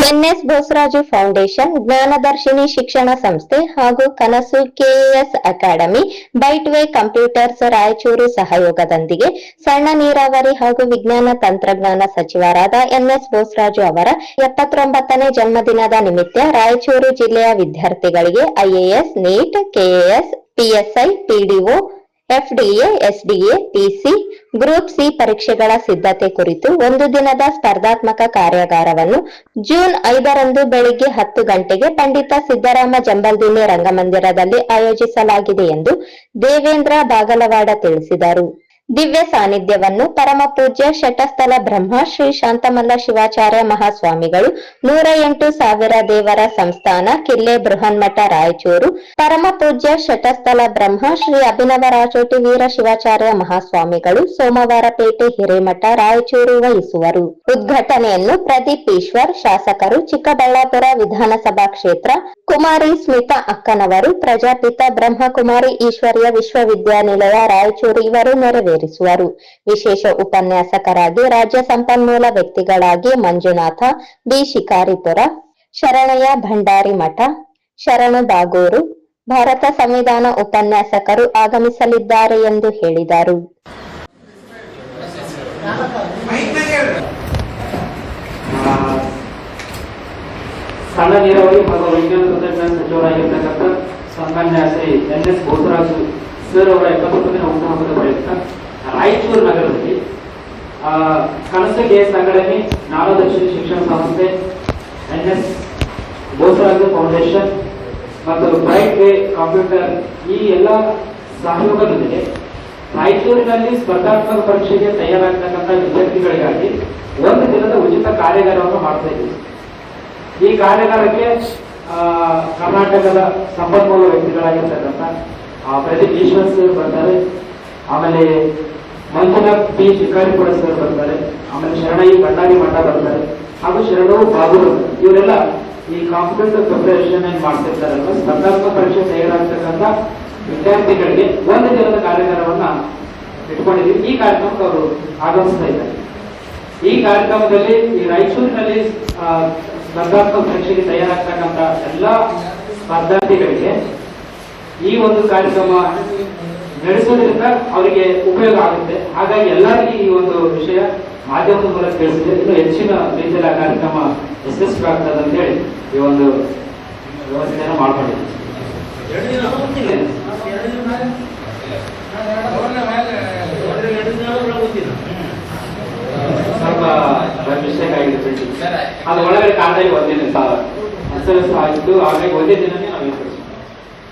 N S Bosaraju foundation, ಜ್ಞಾನದರ್ಶಿನಿ ಶಿಕ್ಷಣ ಸಂಸ್ಥೆ ಹಾಗೂ Kanasu KAS academy, brightway computers Raichur ಸಹಯೋಗದೊಂದಿಗೆ ಸಣ್ಣ ನೀರಾವರಿ ಹಾಗೂ ವಿಜ್ಞಾನ ತಂತ್ರಜ್ಞಾನ ಸಚಿವರಾದ ಎನ್ಎಸ್ ಬೋಸರಾಜು ಅವರ ಎಪ್ಪತ್ತೊಂಬತ್ತನೇ ಜನ್ಮದಿನದ ನಿಮಿತ್ತ ರಾಯಚೂರು ಜಿಲ್ಲೆಯ ವಿದ್ಯಾರ್ಥಿಗಳಿಗೆ IAS NEET KAS PSI PDO FDA, SDA, PC, group C ಪರೀಕ್ಷೆಗಳ ಸಿದ್ಧತೆ ಕುರಿತು ಒಂದು ದಿನದ ಸ್ಪರ್ಧಾತ್ಮಕ ಕಾರ್ಯಾಗಾರವನ್ನು ಜೂನ್ ಐದರಂದು ಬೆಳಿಗ್ಗೆ ಹತ್ತು ಗಂಟೆಗೆ ಪಂಡಿತ ಸಿದ್ದರಾಮ ಜಂಬಲ್ದಿನ್ನಿ ರಂಗಮಂದಿರದಲ್ಲಿ ಆಯೋಜಿಸಲಾಗಿದೆ ಎಂದು ದೇವೇಂದ್ರ ಬಾಗಲವಾಡ ತಿಳಿಸಿದರು. ದಿವ್ಯ ಸಾನ್ನಿಧ್ಯವನ್ನು ಪರಮ ಪೂಜ್ಯ ಶಟಸ್ಥಲ ಬ್ರಹ್ಮ ಶ್ರೀ ಶಾಂತಮಲ್ಲ ಶಿವಾಚಾರ್ಯ ಮಹಾಸ್ವಾಮಿಗಳು ನೂರ ಎಂಟು ಸಾವಿರ ದೇವರ ಸಂಸ್ಥಾನ ಕಿಲ್ಲೆ ಬೃಹನ್ಮಠ ರಾಯಚೂರು, ಪರಮ ಪೂಜ್ಯ ಶಟಸ್ಥಲ ಬ್ರಹ್ಮ ಶ್ರೀ ಅಭಿನವ ರಾಜೋಟಿ ವೀರ ಶಿವಾಚಾರ್ಯ ಮಹಾಸ್ವಾಮಿಗಳು ಸೋಮವಾರಪೇಟೆ ಹಿರೇಮಠ ರಾಯಚೂರು ವಹಿಸುವರು. ಉದ್ಘಾಟನೆಯನ್ನು ಪ್ರದೀಪ್ ಈಶ್ವರ್, ಶಾಸಕರು ಚಿಕ್ಕಬಳ್ಳಾಪುರ ವಿಧಾನಸಭಾ ಕ್ಷೇತ್ರ, ಕುಮಾರಿ ಸ್ಮಿತಾ ಅಕ್ಕನವರು, ಪ್ರಜಾಪಿತ ಬ್ರಹ್ಮಕುಮಾರಿ ಈಶ್ವರ್ಯ ವಿಶ್ವವಿದ್ಯಾನಿಲಯ ರಾಯಚೂರು ಇವರು ನೆರವೇರಿಸುವರು ವಿಶೇಷ ಉಪನ್ಯಾಸಕರಾಗಿ ರಾಜ್ಯ ಸಂಪನ್ಮೂಲ ವ್ಯಕ್ತಿಗಳಾಗಿ ಮಂಜುನಾಥ, ಬಿ. ಶಿಕಾರಿಪುರ, ಶರಣಯ್ಯ ಭಂಡಾರಿ ಮಠ, ಶರಣು ಬಾಗೂರು, ಭಾರತ ಸಂವಿಧಾನ ಉಪನ್ಯಾಸಕರು ಆಗಮಿಸಲಿದ್ದಾರೆ ಎಂದು ಹೇಳಿದರು. ಸಣ್ಣ ನೀರಾವರಿ ಹಾಗೂ ವಿಜ್ಞಾನ ತಂತ್ರಜ್ಞಾನ ಸಚಿವರಾಗಿರ್ತಕ್ಕಂಥ ಸನ್ಮಾನ್ಯ Shri N S Bosaraju sir ಅವರ ಎಪ್ಪತ್ತೊಂಬತ್ತನೇ ಹುಟ್ಟುಹಬ್ಬದ ಪ್ರಯುಕ್ತ ರಾಯಚೂರು ನಗರದಲ್ಲಿ ಕನಸು ಕೆಎಸ್ ಅಕಾಡೆಮಿ ನಾಡದರ್ಶಿ ಶಿಕ್ಷಣ ಸಂಸ್ಥೆ, ಎನ್ ಎಸ್ ಬೋಸರಾಜ ಫೌಂಡೇಶನ್ ಮತ್ತು ಬ್ರೈಟ್ ವೇ ಕಂಪ್ಯೂಟರ್ ಈ ಎಲ್ಲ ಸಹಯೋಗದೊಂದಿಗೆ ರಾಯಚೂರಿನಲ್ಲಿ ಸ್ಪರ್ಧಾತ್ಮಕ ಪರೀಕ್ಷೆಗೆ ತಯಾರಾಗ್ತಕ್ಕಂಥ ವಿದ್ಯಾರ್ಥಿಗಳಿಗಾಗಿ ಒಂದು ದಿನದ ಉಚಿತ ಕಾರ್ಯಾಗಾರವನ್ನು ಮಾಡ್ತಾ ಇದ್ದೀವಿ. ಈ ಕಾರ್ಯಾಗಾರಕ್ಕೆ ಕರ್ನಾಟಕದ ಸಂಪನ್ಮೂಲ ವ್ಯಕ್ತಿಗಳಾಗಿರ್ತಕ್ಕಂಥ ಪ್ರದೀಪ್ ಈಶ್ವರ್ ಬರ್ತಾರೆ. ಆಮೇಲೆ ಮಂಜುನಾಥ್ ಪಿ ಶಿಕಾರಿಪುರ ಸರ್ ಬರ್ತಾರೆ. ಆಮೇಲೆ ಶರಣಯ್ಯ ಭಂಡಾರಿ ಮಠ ಬರ್ತಾರೆ. ಹಾಗೂ ಶರಣವು ಬಾಬೂರು, ಇವರೆಲ್ಲ ಈ ಕಾಂಪಿಟೇಟಿವ್ ಪ್ರಿಪರೇಷನ್ ಏನ್ ಮಾಡ್ತಿರ್ತಾರಲ್ಲ ಸ್ಪರ್ಧಾತ್ಮಕ ಪರೀಕ್ಷೆ ತಯಾರಾಗ್ತಕ್ಕಂಥ ವಿದ್ಯಾರ್ಥಿಗಳಿಗೆ ಒಂದು ದಿನದ ಕಾರ್ಯಕ್ರಮವನ್ನ ಇಟ್ಕೊಂಡಿದ್ದೀವಿ. ಈ ಕಾರ್ಯಕ್ರಮಕ್ಕೆ ಅವರು ಆಗಮಿಸ್ತಾ ಇದ್ದಾರೆ. ಈ ಕಾರ್ಯಕ್ರಮದಲ್ಲಿ ಈ ರಾಯಚೂರಿನಲ್ಲಿ ಸ್ಪರ್ಧಾತ್ಮಕ ಪರೀಕ್ಷೆಗೆ ತಯಾರಾಗ್ತಕ್ಕಂಥ ಎಲ್ಲ ಸ್ಪರ್ಧಾರ್ಥಿಗಳಿಗೆ ಈ ಒಂದು ಕಾರ್ಯಕ್ರಮ ನಡೆಸೋದ್ರಿಂದ ಅವರಿಗೆ ಉಪಯೋಗ ಆಗುತ್ತೆ. ಹಾಗಾಗಿ ಎಲ್ಲರಿಗೂ ಈ ಒಂದು ವಿಷಯ ಮಾಧ್ಯಮದ ಮೂಲಕ ತಿಳಿಸಿದೆ ಇನ್ನು ಹೆಚ್ಚಿನ ರೀತಿಯಲ್ಲಿ ಕಾರ್ಯಕ್ರಮ ಯಶಸ್ವಿ ಆಗ್ತದೆ ಅಂತ ಹೇಳಿ ಈ ಒಂದು ವ್ಯವಸ್ಥೆಯನ್ನು ಮಾಡ್ಕೊಂಡಿದ್ದೀವಿ. ಸ್ವಲ್ಪ ಮಿಸ್ಟೇಕ್ ಆಗಿದೆ. ಅದು ಒಳಗಡೆ ಕಾಣ್ತಾ ಸಾಲ. ಆಯ್ತು ಹಾಗಾಗಿ ಒಂದೇ ದಿನನೇ ನಾವು